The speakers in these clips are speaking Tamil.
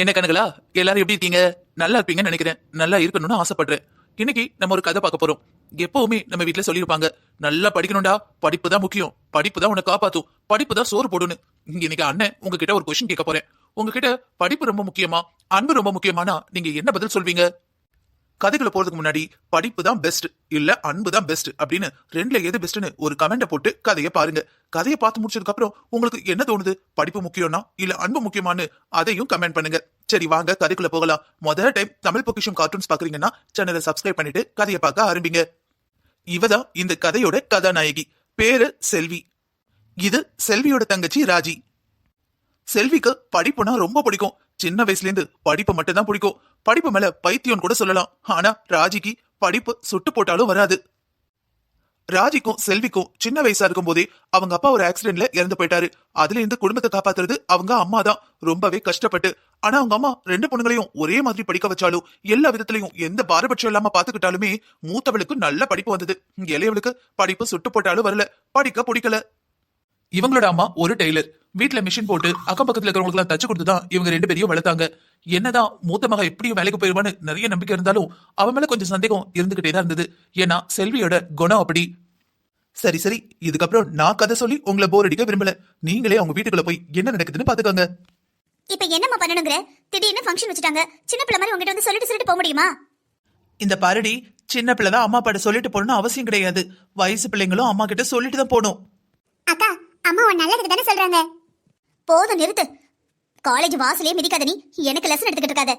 என்ன கணங்களா எல்லாரும் எப்படி இருக்கீங்க? நல்லா இருப்பீங்கன்னு நினைக்கிறேன். நல்லா இருக்கணும்னு ஆசைப்படுறேன். இன்னைக்கு நம்ம ஒரு கதை பார்க்க போறோம். எப்பவுமே நம்ம வீட்டுல சொல்லியிருப்பாங்க நல்லா படிக்கணும்டா. படிப்பு தான் முக்கியம். படிப்பு தான் உன்னை காப்பாத்தும். படிப்பு தான் சோறு போடுன்னு இன்னைக்கு அண்ணன் உங்ககிட்ட ஒரு கொஸ்டின் கேட்க போறேன். உங்ககிட்ட படிப்பு ரொம்ப முக்கியமா? அன்பு ரொம்ப முக்கியமானா நீங்க என்ன பதில் சொல்வீங்க? கதைக்குள்ள போறதுக்கு முன்னாடி படிப்பு தான் பெஸ்ட் இல்ல அன்பு தான் பெஸ்ட் அப்படின்னு ரெண்டுல எது பெஸ்ட்னு ஒரு கமெண்ட போட்டு கதையை பாருங்க. கதையை பார்த்து முடிச்சதுக்கு அப்புறம் உங்களுக்கு என்ன தோணுது? படிப்பு முக்கியம்னா இல்ல அன்பு முக்கியமானு அதையும் கமெண்ட் பண்ணுங்க. சரி வாங்க கதைக்குள்ள போகலாம். முதல் டைம் தமிழ் பொக்கிஷம் கார்ட்டூன்ஸ் பாக்குறீங்கன்னா சேனலை சப்ஸ்கிரைப் பண்ணிட்டு கதையை பார்க்க ஆரம்பிங்க. இவதான் இந்த கதையோட கதாநாயகி. பேரு செல்வி. இது செல்வியோட தங்கச்சி ராஜி. செல்விக்கு படிப்புனா ரொம்ப பிடிக்கும். சின்ன வயசுல இருந்து படிப்பு மட்டும் தான் பிடிக்கும். படிப்பு மேல பைத்தியம் கூட சொல்லலாம். ஆனா ராஜிக்கு படிப்பு சுட்டு போட்டாலும் வராது. ராஜிக்கும் செல்விக்கும் சின்ன வயசா இருக்கும் போதே அவங்க அப்பா ஒரு ஆக்சிடென்ட்ல இறந்து போயிட்டாரு. அதுல இருந்து குடும்பத்தை காப்பாத்துறது அவங்க அம்மா தான். ரொம்பவே கஷ்டப்பட்டு. ஆனா அவங்க அம்மா ரெண்டு பொண்ணுங்களையும் ஒரே மாதிரி படிக்க வச்சாலும் எல்லா விதத்திலையும் எந்த பாரபட்சம் இல்லாம பாத்துக்கிட்டாலுமே மூத்தவளுக்கு நல்ல படிப்பு வந்தது. இளையவளுக்கு படிப்பு சுட்டு போட்டாலும் வரல. படிக்க பிடிக்கல. இவங்களோட அம்மா ஒரு டெய்லர். வீட்ல மிஷின் போட்டு அக்கம் பக்கத்துல இருக்கிறவங்களுக்கு தச்சு கொடுத்து தான் இவங்க ரெண்டு பேரையும் வளர்த்தாங்க. என்னதான் மூத்த மக எப்படியும் வேலைக்கு போயிருவான்னு நிறைய நம்பிக்கை இருந்தாலும் அவன் மேல கொஞ்சம் சந்தேகம் இருந்துகிட்டே தான் இருந்தது. ஏன்னா செல்வியோட குணம் அப்படி. சரி சரி. இதுக்கப்புறம் நான் கதை சொல்லி உங்களை போர் அடிக்க விரும்பல. நீங்களே அவங்க வீட்டுக்குள்ள போய் என்ன நடக்குதுன்னு பாத்துக்கோங்க. இப்ப என்னம்மா பண்ணணுங்கிற? திடீர்னு ஃபங்க்ஷன் வச்சுட்டாங்க. சின்ன பிள்ளை மாதிரி உங்ககிட்ட வந்து சொல்லிட்டு சொல்லிட்டு போக முடியுமா? இந்த பாரடி சின்ன பிள்ளை தான் அம்மா அப்பாட்ட சொல்லிட்டு போகணும்னு அவசியம் கிடையாது. வயசு பிள்ளைங்களும் அம்மா கிட்ட சொல்லிட்டு தான் போகணும். அக்கா அம்மா உன் நல்லதுக்கு தானே சொல்றாங்க. போதும் நிறுத்து. காலேஜ் வாசலே மிதிக்காத நீ எனக்கு லெசன் எடுத்துக்கிட்டு இருக்காத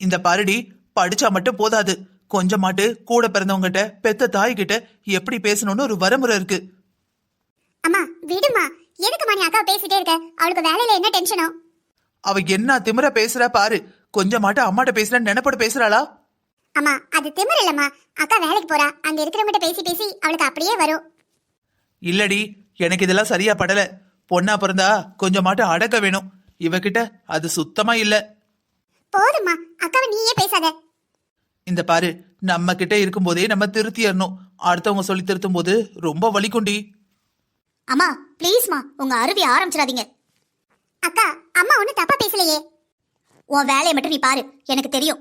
இந்த பாரடி படிச்சா மட்டும் போதாது. கொஞ்சமாட்டு கூட பிறந்தவங்ககிட்ட பெத்த தாய்கிட்ட எப்படி பேசணும்னு ஒரு வரமுறை இருக்கு. அம்மா விடுமா எதுக்குமா நீ அக்கா பேசிட்டே இருக்க? அவளுக்கு வேலையில என்ன டென்ஷனோ அவ என்ன திமிர பேசுறா பாரு. கொஞ்சமாட்டு அம்மாட்ட பேசுற நினைப்போட பேசுறாளா? அம்மா அது திமிர் இல்லம்மா. அக்கா வேலைக்கு போறா. அங்க இருக்கிறவங்கிட்ட பேசி பேசி அவளுக்கு அப்படியே வரும். இல்லடி எனக்கு இதெல்லாம் சரியா படல. பொண்ணா பிறந்தா கொஞ்சமாட்டு அடக்க வேணும். இவகிட்ட அது சுத்தமா இல்ல. போதும்மா. அக்காவை நீயே பேசாத. இந்த பாரு நம்ம கிட்ட இருக்கும்போதே நம்ம திருத்தியறணும். அடுத்தவங்க சொல்லி திருத்தும் போது ரொம்ப வலிக்குண்டி. அம்மா ப்ளீஸ்மா உங்க அருவி ஆரம்பிச்சிடாதீங்க. அக்கா அம்மா ஒன்னும் தப்பா பேசலையே. உன் வேலையை மட்டும் நீ பாரு எனக்கு தெரியும்.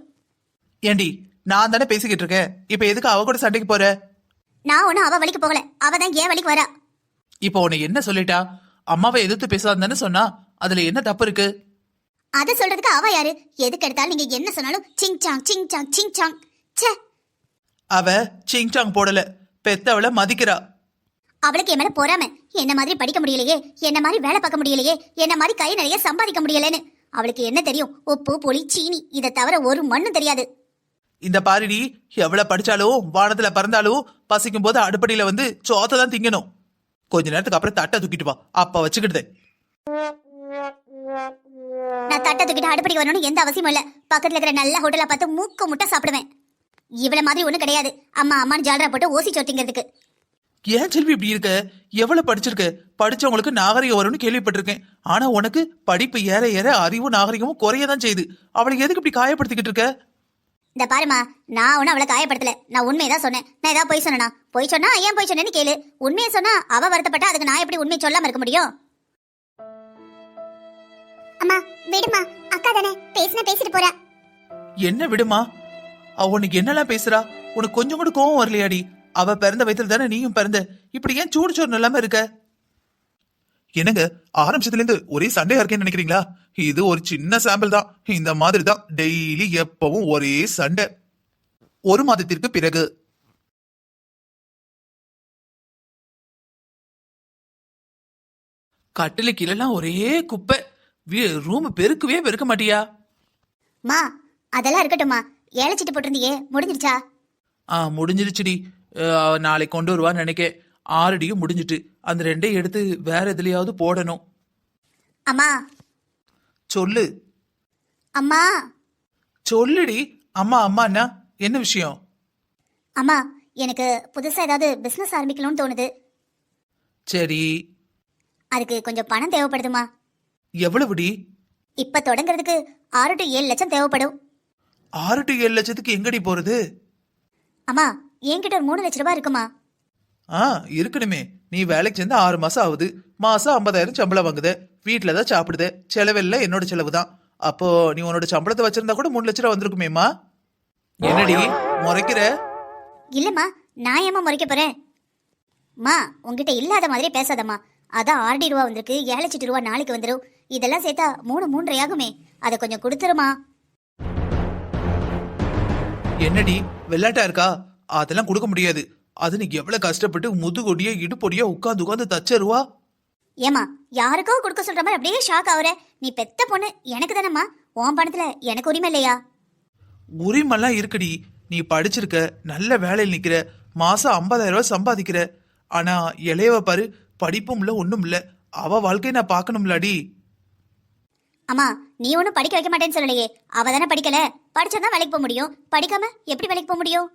ஏண்டி நான் தானே பேசிக்கிட்டு இருக்கேன். இப்ப எதுக்கு அவ கூட சண்டைக்கு போற? நான் ஒன்னும் அவ வழிக்கு போகல. அவ தான் ஏன் வழிக்கு வரா. இப்போ உன்னை என்ன சொல்லிட்டா? அம்மாவை எதிர்த்து பேசாதான்னு சொன்னா? அதுல என்ன தப்பு இருக்கு? அத சொல்றதுக்கு அவ யாரு? எதுக்கு எடுத்தாலும் நீங்க என்ன சொன்னாலும் sing song sing song sing song. ச்சே. அவ சிங்சாங் போடல. பெத்தவள மதிக்கிறா. அவளுக்கு என் மேல பொறாம. என்ன மாதிரி படிக்க முடியலையே? என்ன மாதிரி வேலை பார்க்க முடியலையே? என்ன மாதிரி கை நிறைய சம்பாதிக்க முடியலன்னு? அவளுக்கு என்ன தெரியும்? உப்பு புளி சீனி இதை தவிர ஒரு மண்ணும் தெரியாது. இந்த பாரிடி எவ்வளவு படிச்சாலும் வானத்துல பறந்தாலும் பசிக்கும் போது அடுப்படியில வந்து சோத்தை தான் திங்கணும். கொஞ்ச நேரத்துக்கு அப்புறம் தட்டை தூக்கிட்டு வா. அப்ப வச்சுக்கிட்டு நான் தட்டை தூக்கிட்டு அடுப்படி வரணும்னு எந்த அவசியமும் இல்ல. பக்கத்துல இருக்கிற நல்ல ஹோட்டலா பார்த்து மூக்க முட்டை சாப்பிடுவேன். இவள மாதிரி ஒண்ணும் கிடையாது. அம்மா அம்மான்னு ஜாலரா போட்டு ஓசி சொத்திங்கிறதுக்கு ஏன் செல்வி இப்படி இருக்க? எவ்வளவு படிச்சிருக்க? படிச்சவங்களுக்கு நாகரிகம் வரும்னு கேள்விப்பட்டிருக்கேன். ஆனா உனக்கு படிப்பு ஏற ஏற அறிவும் நாகரிகமும் குறையதான் செய்யுது. அவளை எதுக்கு இப்படி காயப்படுத்திக்கிட்டு இருக்க? இந்த பாருமா நான் ஒன்னும் அவளை காயப்படுத்தல. நான் உண்மையை சொன்னேன். நான் ஏதாவது பொய் சொன்னா பொய் சொன்னா ஏன் பொய் சொன்னேன்னு கேளு. உண்மையை சொன்னா அவ வருத்தப்பட்டா அதுக்கு நான் எப்படி உண்மையை சொல்லாம இருக்க முடியும்? அம்மா விடுமா அக்கா தானே பேசினா பேசிட்டு போறா. என்ன விடுமா அவ உனக்கு என்னெல்லாம் பேசுறா? உனக்கு கொஞ்சம் கூட கோவம் வரலையாடி. அவ பிறந்த வயசுல தானே நீயும் பிறந்த. இப்படி ஏன் சூடு சோறு இல்லாம இருக்க? என்னங்க ஆரம்பிச்சதுல இருந்து ஒரே சண்டையா இருக்கேன்னு நினைக்கிறீங்களா? இது ஒரு சின்ன சாம்பிள் தான். இந்த மாதிரி தான் டெய்லி எப்பவும் ஒரே சண்டை. ஒரு மாதத்திற்கு பிறகு. கட்டில கீழெல்லாம் ஒரே குப்பை. ரூம் பெருக்கவே பெருக்க மாட்டியா? மா அதெல்லாம் இருக்கட்டும்மா. ஏழைச்சிட்டு போட்டிருந்தியே முடிஞ்சிருச்சா? ஆ முடிஞ்சிருச்சுடி. நாளைக்கு கொண்டு வருவான்னு நினைக்கேன். ஆறடியும் முடிஞ்சிட்டு. அந்த ரெண்டையும் எடுத்து வேற எதுலயாவது போடணும். அம்மா சொல்லு. அம்மா. சொல்லுடி. அம்மா அம்மாண்ணா என்ன விஷயம்? அம்மா எனக்கு புதுசா ஏதாவது பிசினஸ் ஆரம்பிக்கணும்னு தோணுது. சரி. அதுக்கு கொஞ்சம் பணம் தேவைப்படுதுமா? எவ்வளவுடி? இப்ப தொடங்குறதுக்கு ஆறு டு ஏழு லட்சம் தேவைப்படும். ஆறு டு ஏழு லட்சத்துக்கு எங்கடி போறது? அம்மா என்கிட்ட ஒரு மூணு லட்ச ரூபாய் இருக்குமா? ஆ இருக்கணுமே. நீ வேலைக்கு சேர்ந்து ஆறு மாசம் ஆகுது. மாசம் ஐம்பதாயிரம் சம்பளம் வாங்குத. வீட்டில் தான் சாப்பிடுத. செலவெல்லாம் என்னோட செலவு தான் அப்போ நீ உன்னோட சம்பளத்தை வச்சிருந்தா கூட மூணு லட்ச ரூபா வந்திருக்குமேம்மா. என்னடி முறைக்கிற? இல்லம்மா நான் ஏமா முறைக்க போறேன்? மா உங்ககிட்ட இல்லாத மாதிரி பேசாதம்மா. அதான் ஆர்டி ரூபா வந்திருக்கு ஏழு லட்சத்து ரூபா நாளைக்கு வந்துடும் இதெல்லாம் சேர்த்தா மூணு மூன்றரை ஆகுமே. அதை கொஞ்சம் கொடுத்துருமா. என்னடி வெள்ளாட்டா இருக்கா? அதெல்லாம் கொடுக்க முடியாது. அது நீ எவ்வளவு கஷ்டப்பட்டு முதுகொடிய இடுப்பொடிய உட்காந்து உட்காந்து தச்சருவா? ஏமா யாருக்கோ கொடுக்க சொல்ற மாதிரி அப்படியே ஷாக் ஆகுற நீ பெத்த பொண்ணு எனக்கு தானம்மா. உன் பணத்துல எனக்கு உரிமை இல்லையா? உரிமெல்லாம் இருக்குடி. நீ படிச்சிருக்க நல்ல வேலையில் நிக்கிற மாசம் 50000 ரூபாய் சம்பாதிக்கிற. ஆனா இளையவ பாரு படிப்பும் இல்ல ஒண்ணும் இல்ல. அவ வாழ்க்கையை நான் பார்க்கணும்லடி. அம்மா நீ ஒன்றும் படிக்க வைக்க மாட்டேன்னு சொல்லலையே. அவ தானே படிக்கல. படிச்சாதான் வேலைக்கு போக முடியும். படிக்காம எப்படி வேலைக்கு போக முடியும்?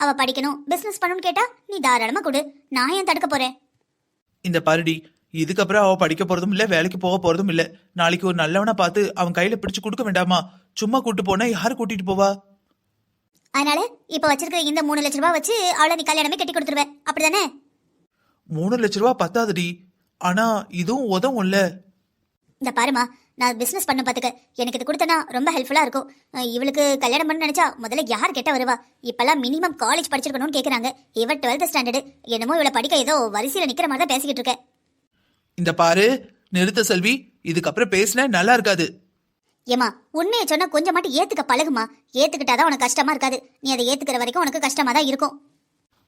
அவ படிக்கணும் பிசினஸ் பண்ணணும்னு கேட்டா நீ தாராளமா கொடு. நான் ஏன் தடுக்க போறேன்? இந்த பாருடி இதுக்கப்புறம் அவ படிக்க போறதும் இல்ல வேலைக்கு போக போறதும் இல்ல. நாளைக்கு ஒரு நல்லவனா பார்த்து அவன் கையில பிடிச்சு கொடுக்க வேண்டாமா? சும்மா கூட்டு போனா யாரு கூட்டிட்டு போவா? அதனால இப்ப வச்சிருக்கிற இந்த மூணு லட்ச ரூபாய் வச்சு அவளை நீ கல்யாணமே கட்டி கொடுத்துருவேன் அப்படிதானே? மூணு லட்ச ரூபா பத்தாதுடி. ஆனா இதுவும் உதவும்ல. இந்த பாருமா நான் பிசினஸ் பண்ண பாத்துக்க. எனக்கு இது கொடுத்தனா ரொம்ப ஹெல்ப்ஃபுல்லா இருக்கும். இவளுக்கு கல்யாணம் பண்ண நினைச்சா முதல்ல யார் கேட்ட வருவா? இப்பெல்லாம் மினிமம் காலேஜ் படிச்சிருக்கணும்னு கேக்குறாங்க. இவ டுவெல்த் ஸ்டாண்டர்டு என்னமோ இவளை படிக்க ஏதோ வரிசையில நிக்கிற மாதிரி தான் பேசிக்கிட்டு இருக்க. இந்த பாரு நிறுத்த செல்வி. இதுக்கப்புறம் பேசின நல்லா இருக்காது. ஏமா உண்மையை சொன்னா கொஞ்சம் மட்டும் ஏத்துக்க பழகுமா? ஏத்துக்கிட்டாதான் உனக்கு கஷ்டமா இருக்காது. நீ அதை ஏத்துக்கிற வரைக்கும் உனக்கு கஷ்டமா தான் இருக்கும்.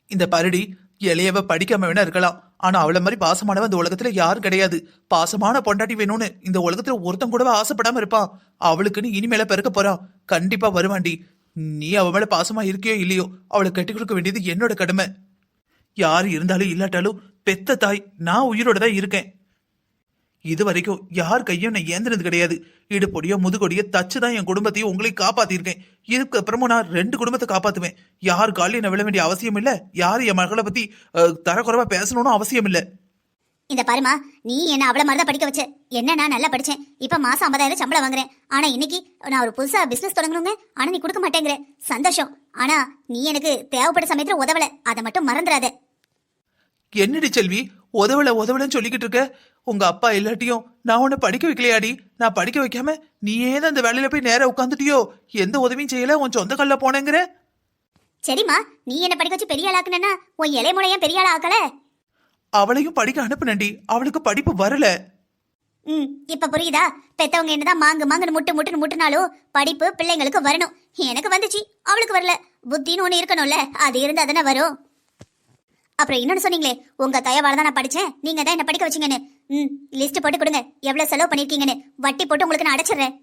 இந்த பருடி இளையவ படிக்காம வேணா இருக்கலாம். ஆனா அவள மாதிரி பாசமானவ இந்த உலகத்துல யாரும் கிடையாது. பாசமான பொண்டாட்டி வேணும்னு இந்த உலகத்துல ஒருத்தன் கூடவா ஆசைப்படாம இருப்பான். அவளுக்குன்னு இனிமேல பெருக்க போறான். கண்டிப்பா வருவாண்டி. நீ அவ மேல பாசமா இருக்கியோ இல்லையோ அவளை கட்டி கொடுக்க வேண்டியது என்னோட கடமை. யார் இருந்தாலும் இல்லாட்டாலும் பெத்த தாய் நான் உயிரோட தான் இருக்கேன். இது வரைக்கும் யார் கையும் நான் ஏந்தினது கிடையாது. இடுப்பொடியோ முதுகொடியோ தச்சு தான் என் குடும்பத்தையும் உங்களையும் காப்பாத்திருக்கேன். இதுக்கு அப்புறமும் நான் ரெண்டு குடும்பத்தை காப்பாத்துவேன். யார் காலையும் நான் விழ வேண்டிய அவசியம் இல்ல? யார் என் மகளை பத்தி தரக்குறைவா பேசணும்னு அவசியம் இல்ல. இந்த பாருமா நீ என்ன அவள மாதிரி தான் படிக்க வச்ச? என்ன நான் நல்லா படிச்சேன். இப்ப மாசம் ஐம்பதாயிரம் சம்பளம் வாங்குறேன். ஆனா இன்னைக்கு நான் ஒரு புதுசா பிசினஸ் தொடங்கணுங்க ஆனா நீ கொடுக்க மாட்டேங்கிற. சந்தோஷம். ஆனா நீ எனக்கு தேவைப்பட்ட சமயத்துல உதவல. அதை மட்டும் மறந்துடாத. என்னடி செல்வி உதவல உதவலன்னு சொல்லிக்கிட்டு இருக்க. உங்க அப்பா எல்லாட்டியும் நான் உன்னை படிக்க வைக்கலையாடி. நான் படிக்க வைக்காம நீயே தான் அந்த வேலையில போய் நேரா உட்காந்துட்டியோ எந்த உதவியும் செய்யல உன் சொந்த கல்ல போனேங்கிற. சரிம்மா நீ என்ன படிக்க வச்சு பெரிய ஆளாக்குனா உன் இலைமுறை ஏன் பெரிய ஆளா ஆக்கல அவளையும் படிக்க அனுப்புனேன்டி. அவளுக்கு படிப்பு வரல. ம் இப்ப புரியுதா? பெத்தவங்க என்னதான் மாங்கு மாங்குன்னு முட்டு முட்டுன்னு முட்டுனாலும் படிப்பு பிள்ளைங்களுக்கு வரணும். எனக்கு வந்துச்சு அவளுக்கு வரல. புத்தின்னு ஒண்ணு இருக்கணும்ல அது இருந்தா தானே வரும். அப்புறம் இன்னொன்னு சொன்னீங்களே உங்க தயவால தான் நான் படிச்சேன். நீங்க தான் என்ன படிக்க வச்சீங்கன்னு. ம் லிஸ்ட் போட்டு கொடுங்க. எவ்வளவு செலவு பண்ணிருக்கீங்கன்னு. வட்டி போட்டு உங்களுக்கு நான் அடைச்சிடுறேன்.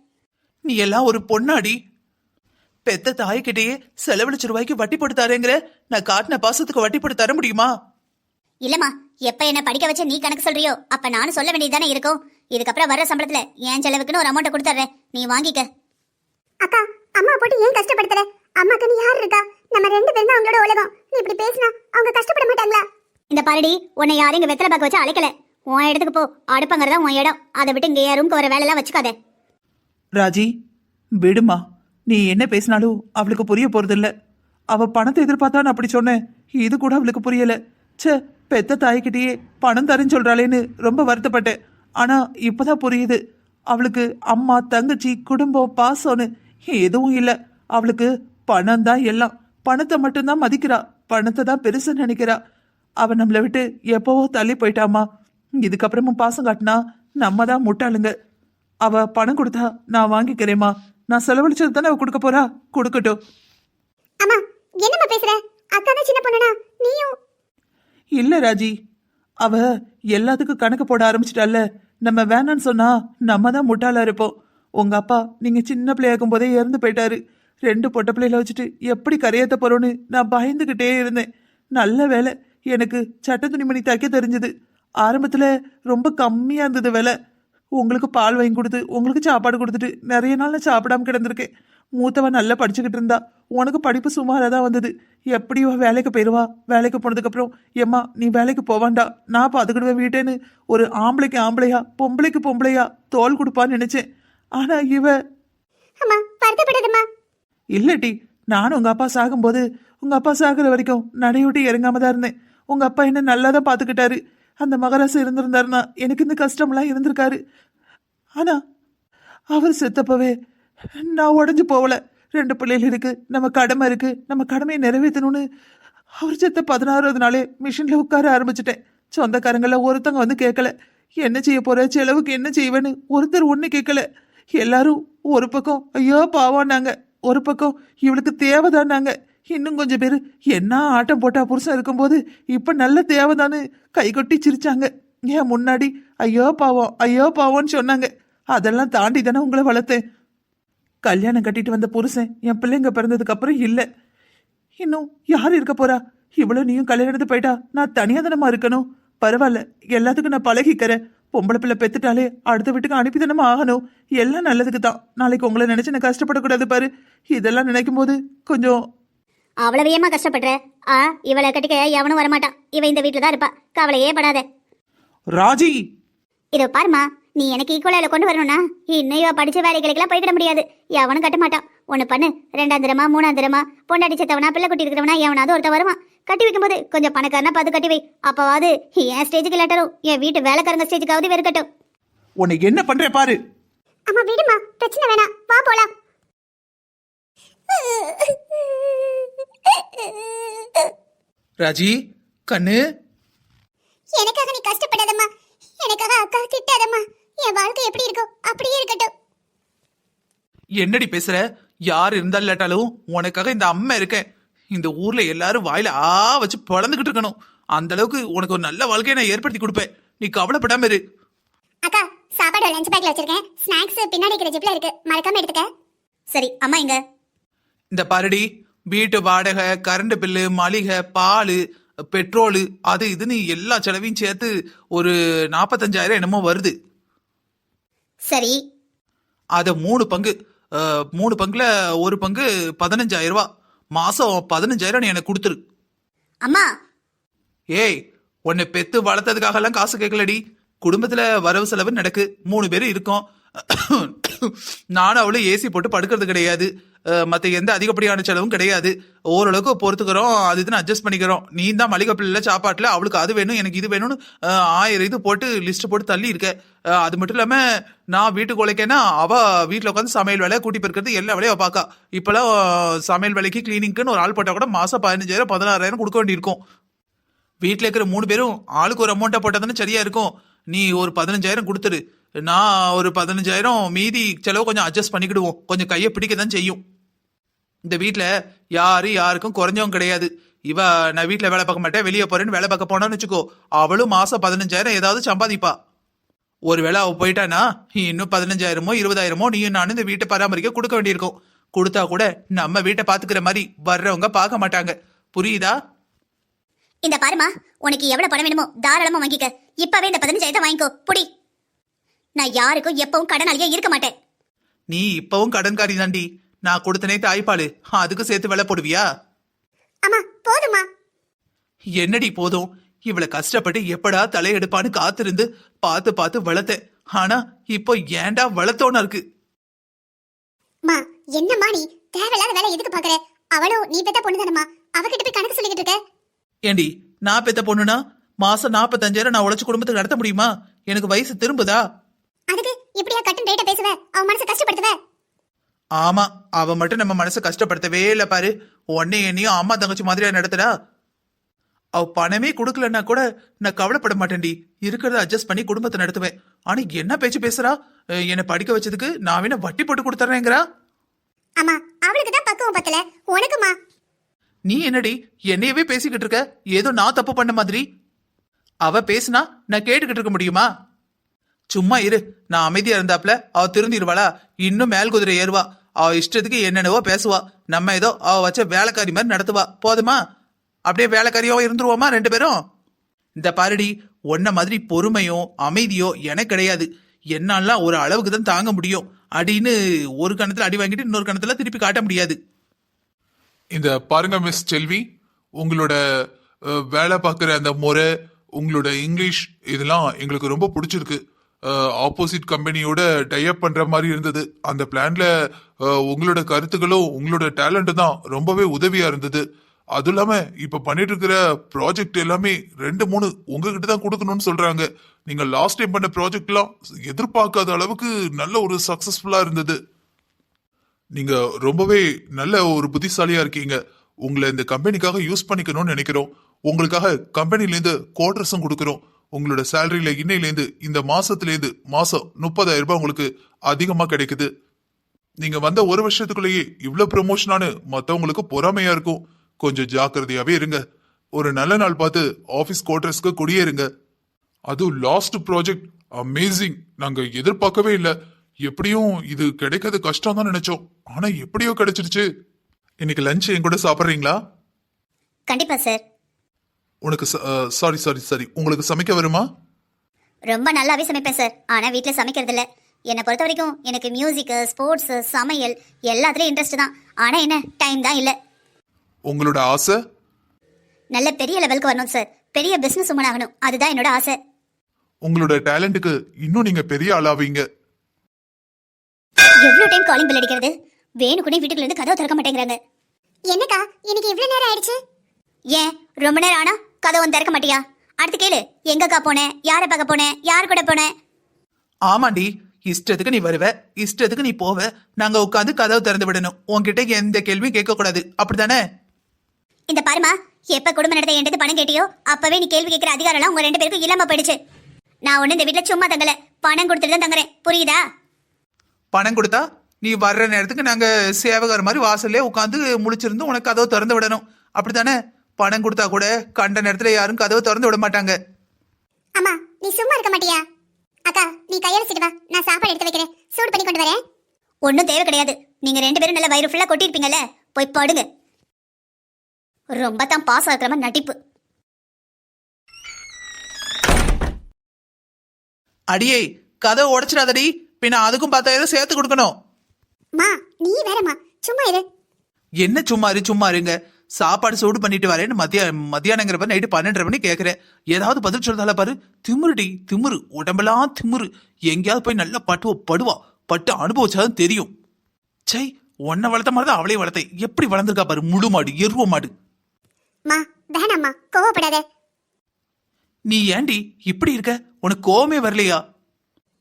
நீ எல்லாம் ஒரு பொண்ணாடி. பெத்த தாய்கிட்டயே செலவழிச்ச ரூபாய்க்கு வட்டி போட்டு தரேங்கிற. நான் காட்டின பாசத்துக்கு வட்டி போட்டு தர முடியுமா? இல்லம்மா எப்ப என்ன படிக்க வச்ச நீ கணக்கு சொல்றியோ அப்ப நானும் சொல்ல வேண்டியதுதானே இருக்கும். இதுக்கப்புறம் வர்ற சம்பளத்துல என் செலவுக்குன்னு ஒரு அமௌண்ட் கொடுத்துட்றேன். நீ வாங்கிக்க. அக்கா அம்மா போட்டு ஏன் கஷ்டப்படுத்துற? அம்மாக்கு நீ யார் இருக்கா? நம்ம ரெண்டு பேரும் தான் அவங்களோட உலகம். நீ இப்படி பேசினா அவங்க கஷ்டப்பட மாட்டாங்களா? இந்த பாருடி உன்னை யாரும் இங்க வெத்தலை பாக்க வச்சு அழைக்கல. உன் இடத்துக்கு போ. அடுப்பங்கிறதா உன் இடம். அதை விட்டு இங்க ரூம்க்கு வர வேலையெல்லாம் வச்சுக்காத. ராஜி விடுமா. நீ என்ன பேசினாலும் அவளுக்கு புரிய போறதில்ல. அவ பணத்தை எதிர்பார்த்தா நான் அப்படி சொன்னேன். இது கூட அவளுக்கு புரியல. ச்சே பெத்த தாய்கிட்டயே பணம் தரேன்னு சொல்றாளேன்னு ரொம்ப வருத்தப்பட்டேன். ஆனா இப்பதான் புரியுது. அவளுக்கு அம்மா தங்கச்சி குடும்பம் பாசம்னு எதுவும் இல்ல. அவளுக்கு பணம் தான் எல்லாம். பணத்தை மட்டும்தான் மதிக்கிறா. பணத்தை தான் பெருசா நினைக்கிறா. அவ நம்மளை விட்டு எப்பவோ தள்ளி போயிட்டாமா இதுக்கப்புறமும் பாசம் காட்டினா நம்ம தான் முட்டாளுங்க. அவ பணம் கொடுத்தா நான் வாங்கிக்கிறேம்மா. நான் செலவழிச்சது தானே அவ கொடுக்க போறா? கொடுக்கட்டும். அம்மா என்னம்மா பேசுற? அக்கா தான் சின்ன பொண்ணுனா. நீயும்? இல்ல ராஜி. அவ எல்லாத்துக்கும் கணக்கு போட ஆரம்பிச்சிட்டால நம்ம வேணான்னு சொன்னா நம்ம தான் முட்டாளா இருப்போம். உங்க அப்பா நீங்க சின்ன பிள்ளையாக்கும் போதே இறந்து போயிட்டாரு. ரெண்டு பொட்ட பிள்ளைகளை வச்சுட்டு எப்படி கரையேற்ற போறோன்னு நான் பயந்துக்கிட்டே இருந்தேன். நல்ல வேலை. எனக்கு சட்ட துணிமணி தைக்க தெரிஞ்சது. ஆரம்பத்தில் ரொம்ப கம்மியாக இருந்தது விலை. உங்களுக்கு பால் வாங்கி கொடுத்து உங்களுக்கு சாப்பாடு கொடுத்துட்டு நிறைய நாள் நான் சாப்பிடாம கிடந்திருக்கேன். மூத்தவன் நல்லா படிச்சுக்கிட்டு இருந்தா உனக்கு படிப்பு சுமாராக தான் வந்தது. எப்படியோ வேலைக்கு போயிடுவா வேலைக்கு போனதுக்கப்புறம் ஏம்மா நீ வேலைக்கு போவாண்டா நான் பார்த்துக்கிடுவேன் வீட்டேன்னு ஒரு ஆம்பளைக்கு ஆம்பளையா பொம்பளைக்கு பொம்பளையா தோல் கொடுப்பான்னு நினச்சேன். ஆனால் இவ இல்லடி நானும் உங்க அப்பா சாகும்போது உங்க அப்பா சாகுற வரைக்கும் நடையோட்டி இறங்காம தான் இருந்தேன். உங்க அப்பா என்ன நல்லா தான் பாத்துக்கிட்டாரு. அந்த மகராசு இருந்திருந்தாருன்னா எனக்கு இந்த கஷ்டம்லாம் இருந்திருக்காரு. ஆனா அவர் செத்தப்பவே நான் உடஞ்சு போகல. ரெண்டு பிள்ளைகள் இருக்கு நம்ம கடமை இருக்கு நம்ம கடமையை நிறைவேற்றணும்னு அவர் செத்த பதினாறாவது நாளே மிஷினில் உட்கார ஆரம்பிச்சிட்டேன். சொந்தக்காரங்கள ஒருத்தங்க வந்து கேட்கல. என்ன செய்ய போற செலவுக்கு என்ன செய்வேன்னு ஒருத்தர் ஒன்று கேட்கல. எல்லாரும் ஒரு பக்கம் ஐயோ பாவான்னாங்க ஒரு பக்கம் இவளுக்கு தேவைதான்னாங்க. இன்னும் கொஞ்சம் பேர் என்ன ஆட்டம் போட்டா புருஷன் இருக்கும்போது இப்ப நல்ல தேவைதான்னு கை கொட்டி சிரிச்சாங்க. ஏன் முன்னாடி ஐயோ பாவம் ஐயோ பாவம்னு சொன்னாங்க. அதெல்லாம் தாண்டி தானே உங்களை வளர்த்தேன். கல்யாணம் கட்டிட்டு வந்த புருஷன் என் பிள்ளைங்க பிறந்ததுக்கு அப்புறம் இல்லை. இன்னும் யார் இருக்க போறா? இவ்வளவு நீயும் கல்யாணத்து போயிட்டா நான் தனியாக தானமா இருக்கணும். பரவாயில்ல எல்லாத்துக்கும் நான் பழகிக்கிறேன். பொம்பளை பிள்ளை பெத்துட்டாலே அடுத்த வீட்டுக்கு அனுப்பி தானமா ஆகணும்? எல்லாம் நல்லதுக்கு தான் நாளைக்கு உங்களை நினைச்சு நான் கஷ்டப்படக்கூடாது பாரு. இதெல்லாம் நினைக்கும் போது கொஞ்சம் அவ்வளவு ஏமா கஷ்டப்படுற? ஆ இவளை கட்டிக்க எவனும் வரமாட்டான். இவ இந்த வீட்டுல தான் இருப்பா. கவலையே படாத. ராஜி! இதோ பாருமா நீ எனக்கு ஈக்குவலாக கொண்டு வரணும்னா இன்னும் இவ படிச்ச வேலைகளுக்கெல்லாம் போய்க்கிட முடியாது. எவனும் கட்ட மாட்டான் ஒன்று பண்ணு. ரெண்டாம் தரமா மூணாம் தரமா பொண்டாடி செத்தவனா பிள்ளை குட்டி இருக்கிறவனா எவனாவது ஒருத்த வருவான். கட்டி வைக்கும்போது கொஞ்சம் பணக்காரனா பார்த்து கட்டி வை. அப்பவாவது என் ஸ்டேஜுக்கு இல்லாட்டரும் என் வீட்டு வேலைக்காரங்க ஸ்டேஜுக்காவது வெறுக்கட்டும் உன்னை என்ன பண்ற பாரு. அம்மா விடுமா பிரச்சனை வேணாம். வா போலாம். ராஜி கண்ணு. எனக்காக நீ கஷ்டப்படாதம்மா. எனக்காக அக்கா திட்டாதம்மா. என் வாழ்க்கை எப்படி இருக்கோ அப்படியே இருக்கட்டும். என்னடி பேசுற? யார் இருந்தா இல்லாட்டாலும் உனக்காக இந்த அம்மா இருக்கேன். இந்த ஊர்ல எல்லாரும் வாயில ஆ வச்சு பழந்துகிட்டு இருக்கணும். அந்த அளவுக்கு உனக்கு ஒரு நல்ல வாழ்க்கையை நான் ஏற்படுத்தி கொடுப்பேன். நீ கவலைப்படாம இரு. அக்கா சாப்பாடு லஞ்ச் பேக்ல வச்சிருக்கேன். ஸ்நாக்ஸ் பின்னாடி இருக்கிற ஜிப்ல இருக்கு. மறக்காம எடுத்துக்க. சரி அம்மா இங்க. இந்த பாருடி வீட்டு வாடகை கரண்ட் பில்லு மளிகை பால் பெட்ரோலு அது இதுன்னு எல்லா செலவையும் சேர்த்து ஒரு நாற்பத்தஞ்சாயிரம் என்னமோ வருது. சரி. அதை மூணு பங்கு அஹ், மூணு பங்குல ஒரு பங்கு பதினஞ்சாயிரம் ரூபா. மாசம் பதினஞ்சாயிரம் நீ எனக்கு கொடுத்துரு. அம்மா. ஏய் உன்னை பெத்து வளர்த்ததுக்காகலாம் காசு கேட்கலடி. குடும்பத்துல வரவு செலவு நடக்கு. மூணு பேரும் இருக்கோம். நானும் அவளும் ஏசி போட்டு படுக்கிறது கிடையாது. மற்ற எந்த அதிகப்படியான செலவும் கிடையாது. ஓரளவுக்கு பொறுத்துக்கிறோம். அது இதுன்னு அட்ஜஸ்ட் பண்ணிக்கிறோம். நீ தான் மளிகை பிள்ளைல சாப்பாட்டில் அவளுக்கு அது வேணும் எனக்கு இது வேணும்னு ஆயிரம் இது போட்டு லிஸ்ட் போட்டு தள்ளி இருக்க. அது மட்டும் இல்லாமல் நான் வீட்டுக்கு உழைக்கேன்னா அவள் வீட்டில் உட்காந்து சமையல் வேலை கூட்டி பெருக்கிறது எல்லா வேலையும் பார்க்கா இப்போலாம் சமையல் வேலைக்கு கிளீனிங்க்குன்னு ஒரு ஆள் போட்டால் கூட மாதம் பதினஞ்சாயிரம் பதினாறாயிரம் கொடுக்க வேண்டியிருக்கும். வீட்டில் இருக்கிற மூணு பேரும் ஆளுக்கு ஒரு அமௌண்ட்டை போட்டால் தானே சரியா இருக்கும். நீ ஒரு பதினஞ்சாயிரம் கொடுத்துரு. நான் ஒரு பதினஞ்சாயிரம் மீதி செலவு கொஞ்சம் அட்ஜஸ்ட் பண்ணிக்கிடுவோம். கொஞ்சம் கையை பிடிக்க தான் செய்யும். இந்த வீட்டில் யாரும் யாருக்கும் குறைஞ்சவங்க கிடையாது. இவ நான் வீட்டில் வேலை பார்க்க மாட்டேன் வெளியே போறேன்னு வேலை பார்க்க போனான்னு வச்சுக்கோ. அவளும் மாசம் பதினஞ்சாயிரம் ஏதாவது சம்பாதிப்பா. ஒருவேளை அவ போயிட்டானா இன்னும் பதினஞ்சாயிரமோ இருபதாயிரமோ நீயும் நானும் இந்த வீட்டை பராமரிக்க கொடுக்க வேண்டியிருக்கும். கொடுத்தா கூட நம்ம வீட்டை பாத்துக்கிற மாதிரி வர்றவங்க பார்க்க மாட்டாங்க. புரியுதா? இந்த பாருமா உனக்கு எவ்வளவு பணம் வேணுமோ தாராளமா வாங்கிக்க. இப்பவே இந்த பதினஞ்சாயிரத்தை வாங்கிக்கோ. புடி. நான் யாருக்கும் எப்பவும் கடனாளியா இருக்க மாட்டேன். நீ இப்பவும் கடன்காரி தாண்டி. நான் கொடுத்தனே தாய்ப்பாலு அதுக்கு சேர்த்து விலை போடுவியா? அம்மா போதுமா என்னடி போதும்? இவளை கஷ்டப்பட்டு எப்படா தலையெடுப்பான்னு காத்திருந்து பார்த்து பார்த்து வளர்த்தேன். ஆனா இப்போ ஏன்டா வளர்த்தோன்னு இருக்கு. மா என்னம்மா நீ? தேவையில்லாத வேலை எதுக்கு பாக்குற அவளும் நீ பெத்த பொண்ணு தானம்மா. அவகிட்ட போய் கணக்கு சொல்லிக்கிட்டு இருக்க. ஏண்டி நான் பெத்த பொண்ணுனா மாசம் நாற்பத்தஞ்சாயிரம் நான் உழைச்சு குடும்பத்துக்கு நடத்த முடியுமா? எனக்கு வயசு திரும்புதா? அதுக்கு இப்படியா கட்டன் ரேட்ட பேசுவ? அவன் மனசை கஷ்டப்படுத்துவ? ஆமா அவ மட்டும் நம்ம மனசை கஷ்டப்படுத்தவே இல்ல பாரு. உன்னை என்னையும் அம்மா தங்கச்சி மாதிரியா நடத்துறா? அவ பணமே கொடுக்கலன்னா கூட நான் கவலைப்பட மாட்டேன்டி. இருக்கிறத அட்ஜஸ்ட் பண்ணி குடும்பத்தை நடத்துவேன். ஆனா என்ன பேச்சு பேசுறா? என்னை படிக்க வச்சதுக்கு நான் வேணா வட்டி போட்டு கொடுத்துறேங்கிறா. அம்மா அவளுக்கு தான் பக்குவம் பத்தல. உனக்குமா? நீ என்னடி என்னையவே பேசிக்கிட்டு இருக்க? ஏதோ நான் தப்பு பண்ண மாதிரி. அவ பேசுனா நான் கேட்டுக்கிட்டு இருக்க முடியுமா? சும்மா இரு நான் அமைதியா இருந்தாப்ல அவ திருந்திருவாளா? இன்னும் மேல் குதிரை ஏறுவா. அவ இஷ்டத்துக்கு என்னென்னவோ பேசுவா. நம்ம ஏதோ அவ வச்ச வேலைக்காரி மாதிரி நடத்துவா. போதுமா? அப்படியே வேலைக்காரியோ இருந்துருவோமா ரெண்டு பேரும்? இந்த பாருடி உன்ன மாதிரி பொறுமையோ அமைதியோ எனக்கு கிடையாது. என்னாலாம் ஒரு அளவுக்கு தான் தாங்க முடியும். அடின்னு ஒரு கணத்துல அடி வாங்கிட்டு இன்னொரு கணத்துல திருப்பி காட்ட முடியாது. இந்த பாருங்க மிஸ் செல்வி. உங்களோட வேலை பார்க்குற அந்த முறை உங்களோட இங்கிலீஷ் இதெல்லாம் எங்களுக்கு ரொம்ப பிடிச்சிருக்கு. ஆப்போசிட் கம்பெனியோட டைப் பண்ற மாதிரி இருந்தது. அந்த பிளான்ல உங்களோட கருத்துக்களும் உங்களோட டேலண்ட் தான் ரொம்பவே உதவியா இருந்தது. அதுவும் இல்லாம இப்ப பண்ணிட்டு இருக்கிற ப்ராஜெக்ட் எல்லாமே ரெண்டு மூணு உங்ககிட்ட தான் கொடுக்கணும்னு சொல்றாங்க. நீங்க லாஸ்ட் டைம் பண்ண ப்ராஜெக்ட் எல்லாம் எதிர்பார்க்காத அளவுக்கு நல்ல ஒரு சக்சஸ்ஃபுல்லா இருந்தது. நீங்க ரொம்பவே நல்ல ஒரு புத்திசாலியா இருக்கீங்க. உங்களை இந்த கம்பெனிக்காக யூஸ் பண்ணிக்கணும்னு நினைக்கிறோம். உங்களுக்காக கம்பெனிலேருந்து குவார்டர்ஸும் கொடுக்குறோம். உங்களோட சேலரியில இன்னையிலேருந்து இந்த மாசத்துலேருந்து மாசம் முப்பதாயிரம் ரூபாய் உங்களுக்கு அதிகமா கிடைக்குது. நீங்க வந்த ஒரு வருஷத்துக்குள்ளேயே இவ்வளோ ப்ரமோஷனானு மத்தவங்களுக்கு பொறாமையா இருக்கும். கொஞ்சம் ஜாக்கிரதையாவே இருங்க. ஒரு நல்ல நாள் பார்த்து ஆபீஸ் குவார்டர்ஸ்க்கு குடியேறுங்க அதுவும் லாஸ்ட் ப்ராஜெக்ட் அமேசிங் நாங்க எதிர்பார்க்கவே இல்லை. எப்படியும் இது கிடைக்கிறது கஷ்டம் தான் நினைச்சோம். ஆனா எப்படியோ கிடைச்சிருச்சு. இன்னைக்கு லஞ்ச் என் கூட சாப்பிட்றீங்களா? கண்டிப்பா சார் உனக்கு சாரி சாரி சாரி உங்களுக்கு சமைக்க வருமா? ரொம்ப நல்லாவே சமைப்பேன் சார் ஆனா வீட்ல சமைக்கிறது இல்ல என்னை பொறுத்த வரைக்கும் எனக்கு மியூசிக் ஸ்போர்ட்ஸ் சமையல் எல்லாத்துலயும் இன்ட்ரெஸ்ட் தான். ஆனா என்ன? டைம் தான் இல்ல. உங்களோட ஆசை? நல்ல பெரிய லெவலுக்கு வரணும் சார் பெரிய பிசினஸ் உமன் ஆகணும். அதுதான் என்னோட ஆசை. உங்களோட டேலண்ட்டுக்கு இன்னும் நீங்க பெரிய ஆளாவீங்க. எவ்வளவு டைம் காலிங் பில் அடிக்கிறது? வேணுக்குனே வீட்டுக்குள்ள இருந்து கதவை திறக்க மாட்டேங்கிறாங்க. என்னக்கா இன்னைக்கு இவ்ளோ நேரம் ஆயிடுச்சு? ஏன்? ரொம்ப நேரம் ஆனா? கதவை திறக்க மாட்டியா? அடுத்து கேளு. எங்கக்கா போனேன் யாரை பார்க்க போனேன் யார் கூட போனேன் ஆமாண்டி இஷ்டத்துக்கு நீ வருவ இஷ்டத்துக்கு நீ போவ. நாங்க உட்காந்து கதவு திறந்து விடணும். உன்கிட்ட எந்த கேள்வியும் கேட்க கூடாது அப்படிதானே இந்த பாருமா எப்ப குடும்ப நடத்த என்கிட்ட பணம் கேட்டியோ அப்பவே நீ கேள்வி கேட்கிற அதிகாரம்லாம் உங்க ரெண்டு பேருக்கும் இல்லாம போயிடுச்சு. நான் ஒண்ணு இந்த வீட்ல சும்மா தங்கல. பணம் கொடுத்துட்டு தான் தங்குறேன். புரியுதா? பணம் கொடுத்தா? நீ வர்ற நேரத்துக்கு நாங்க சேவகர் மாதிரி வாசல்லே உட்காந்து முழிச்சிருந்து உனக்கு கதவை திறந்து விடணும். அப்படிதானே பணம் கொடுத்தா கூட கண்ட நேரத்துல யாரும் கதவை திறந்து விட மாட்டாங்க. அம்மா நீ சும்மா இருக்க மாட்டியா? அக்கா நீ கையெழுச்சிட்டு வா. நான் சாப்பாடு எடுத்து வைக்கிறேன். சூடு பண்ணி கொண்டு வரேன். ஒன்றும் தேவை கிடையாது. நீங்க ரெண்டு பேரும் நல்ல வயிறு ஃபுல்லா கொட்டிருப்பீங்கல்ல போய் படுங்க. ரொம்ப தான் பாஸ் ஆகிற மாதிரி நடிப்பு. அடியே கதவை உடைச்சிடாதடி. பின்ன அதுக்கும் பத்தாயிரம் சேர்த்து கொடுக்கணும். மா நீ வேறம்மா. சும்மா இரு. என்ன சும்மா இரு சும்மா இருங்க. சாப்பாடு சூடு பண்ணிட்டு வரேன்னு மத்திய மத்தியானங்கிறப்ப நைட்டு பன்னெண்டரை மணி கேட்குறேன் ஏதாவது பதில் சொல்றதால பாரு. திமிருடி திமிரு. உடம்பெல்லாம் திமிரு. எங்கேயாவது போய் நல்லா பட்டுவ படுவா. பட்டு அனுபவிச்சாதான் தெரியும். சை உன்னை வளர்த்த மாதிரி தான் அவளையும் வளர்த்தேன். எப்படி வளர்ந்துருக்கா பாரு. முழு மாடு எருவ மாடு. நீ ஏண்டி இப்படி இருக்க? உனக்கு கோவமே வரலையா?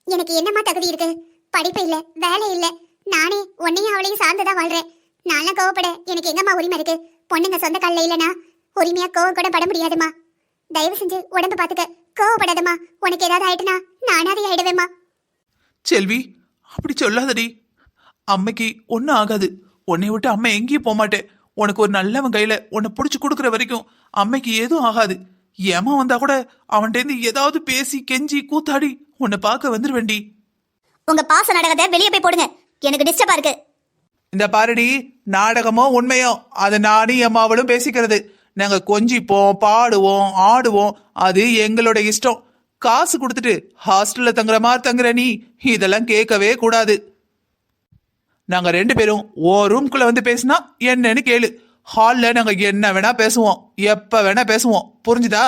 எனக்கு என்னம்மா தகுதி இருக்கு? படிப்பு இல்ல வேலை இல்ல. நானே உன்னையும் அவளையும் சார்ந்துதான் வாழ்றேன். நான்லாம் கோவப்பட எனக்கு எங்கம்மா உரிமை இருக்கு? பொண்ணுங்க சொந்த காலில் இல்லனா உரிமையா கோவம் கூட பட முடியாதுமா. தயவு செஞ்சு உடம்பு பாத்துக்க. கோவப்படாதம்மா. உனக்கு ஏதாவது ஆயிட்டுனா நானாதே ஆயிடுவேம்மா. செல்வி அப்படி சொல்லாதடி. அம்மைக்கு ஒன்றும் ஆகாது. உன்னை விட்டு அம்மா எங்கேயும் போக மாட்டேன் உனக்கு ஒரு நல்லவன் கையில உன்னை பிடிச்சி கொடுக்குற வரைக்கும் அம்மைக்கு எதுவும் ஆகாது. ஏமா வந்தா கூட அவன்கிட்ட ஏதாவது பேசி கெஞ்சி கூத்தாடி உன்னை பார்க்க வந்துருவேண்டி உங்க பாச நாடகத்தை வெளியே போய் போடுங்க. எனக்கு டிஸ்டர்பா இருக்கு. இந்த பாருடி நாடகமோ உண்மையோ அதை நானும் எம்மாவளும் பேசிக்கிறது. நாங்க கொஞ்சிப்போம் பாடுவோம் ஆடுவோம் அது எங்களோட இஷ்டம். காசு கொடுத்துட்டு ஹாஸ்டல்ல தங்குற மாதிரி தங்குற நீ இதெல்லாம் கேட்கவே கூடாது. நாங்க ரெண்டு பேரும் ஓ ரூம்குள்ள வந்து பேசினா என்னன்னு கேளு. ஹால்ல நாங்க என்ன வேணா பேசுவோம் எப்ப வேணா பேசுவோம். புரிஞ்சுதா?